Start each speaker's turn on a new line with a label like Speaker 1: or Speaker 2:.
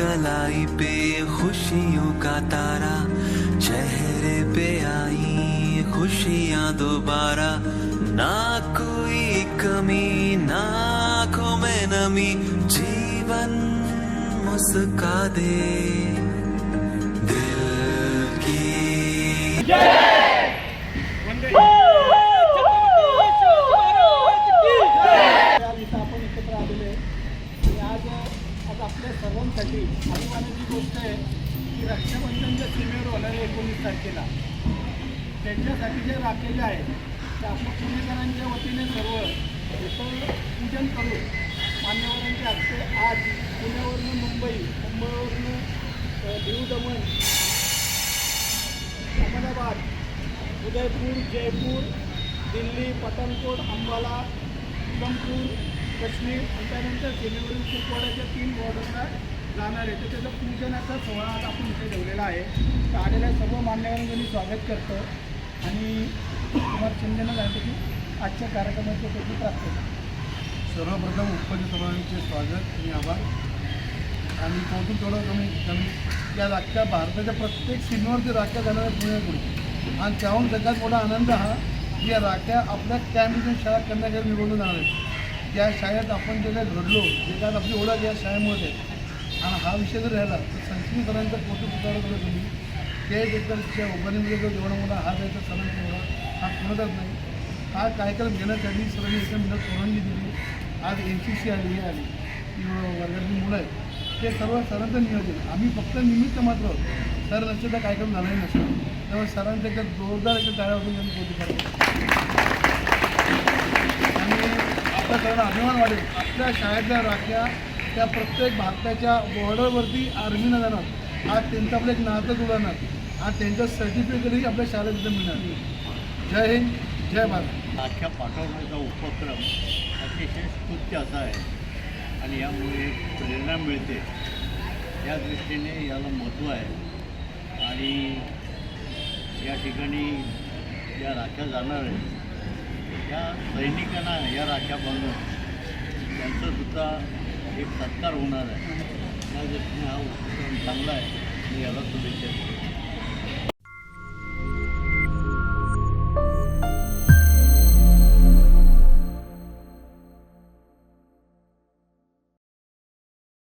Speaker 1: कलाई पे खुशियों का तारा, चेहरे पे आई खुशियाँ दोबारा। ना कोई कमी, ना आँखों में नमी, जीवन मुस्का दे
Speaker 2: सर्वांसाठी. अभिमानाची गोष्ट आहे की रक्षाबंधनच्या सीमेवर होणार आहे एकोणीस तारखेला त्यांच्यासाठी जे राखेले आहेत ते आपल्या पुणेकरांच्या वतीने सर्व इथं पूजन करून मान्यवरांच्या हस्ते आज पुण्यावरून मुंबई मुंबईवरून दीव दमण अहमदाबाद उदयपूर जयपूर दिल्ली पठाणकोट अंबाला उधमपूर काश्मीर आणि त्यानंतर सीमेवरील कुपवाड्याच्या तीन बॉर्डरला जाणार आहे. तर त्याचं पूजनाचा सोहळा आज आपण इथे ठेवलेला आहे. तर आलेल्या सर्व मान्यवरांचं मी स्वागत करतो. आणि कुमार शिंदेनं झालं की आजच्या कार्यक्रमाचे कधी प्राप्त
Speaker 3: सर्वप्रथम उपस्थित स्वागत आणि आभार. आणि कौतुक थोडं कमी कमी. या राख्या भारताच्या प्रत्येक सीमेवरती राख्या जाणाऱ्या पुण्याकडून आणि त्याहून सगळ्यात मोठा आनंद हा की या राख्या आपल्या कॅम्पमधून शाळा करण्याकडे निवडून जाणार आहेत या शाळेत आपण जे काय घडलो जे काय आपली ओळख या शाळेमुळे आणि हा विषय जर राहिला तर संस्कृत सरांचं कौतुक उतारा केलं तुम्ही ते एकदा उभारणीमध्ये जो एवढा हा द्यायचा सरांचा एवढा हा कोणाचाच नाही. हा कार्यक्रम घेण्यासाठी सरांनी एकदम मिळत परवानगी दिली. आज एन सी सी आली हे आली. वर्गातली मुलं आहेत. ते सर्व सरांचं नियोजन. आम्ही फक्त निमित्त मात्र सर नसते तर कार्यक्रम झालाही नसतो त्यामुळे सरांच्या एकदा जोरदार एकदा टाळ्या होतो त्यांनी कौतुक करतो आपल्या अभिमान वाटेल. आपल्या शाळेतल्या राख्या त्या प्रत्येक भारताच्या बॉर्डरवरती आर्मीनं जाणार. आज त्यांचं आपलं एक नातं जुळणार. आज त्यांचं सर्टिफिकेटही आपल्या शाळेत तिथं मिळणार. जय हिंद जय भारत.
Speaker 4: राख्या पाठवण्याचा उपक्रम अतिशय स्तुत्य असा आहे. आणि यामुळे प्रेरणा मिळते. या दृष्टीने याला महत्त्व आहे. आणि या ठिकाणी या राख्या जाणार आहेत. या सैनिकांना या राख्या बांधून त्यांचासुद्धा एक सत्कार होणार आहे. या दृष्टीने हा उपक्रम चांगला आहे. मी याला शुभेच्छा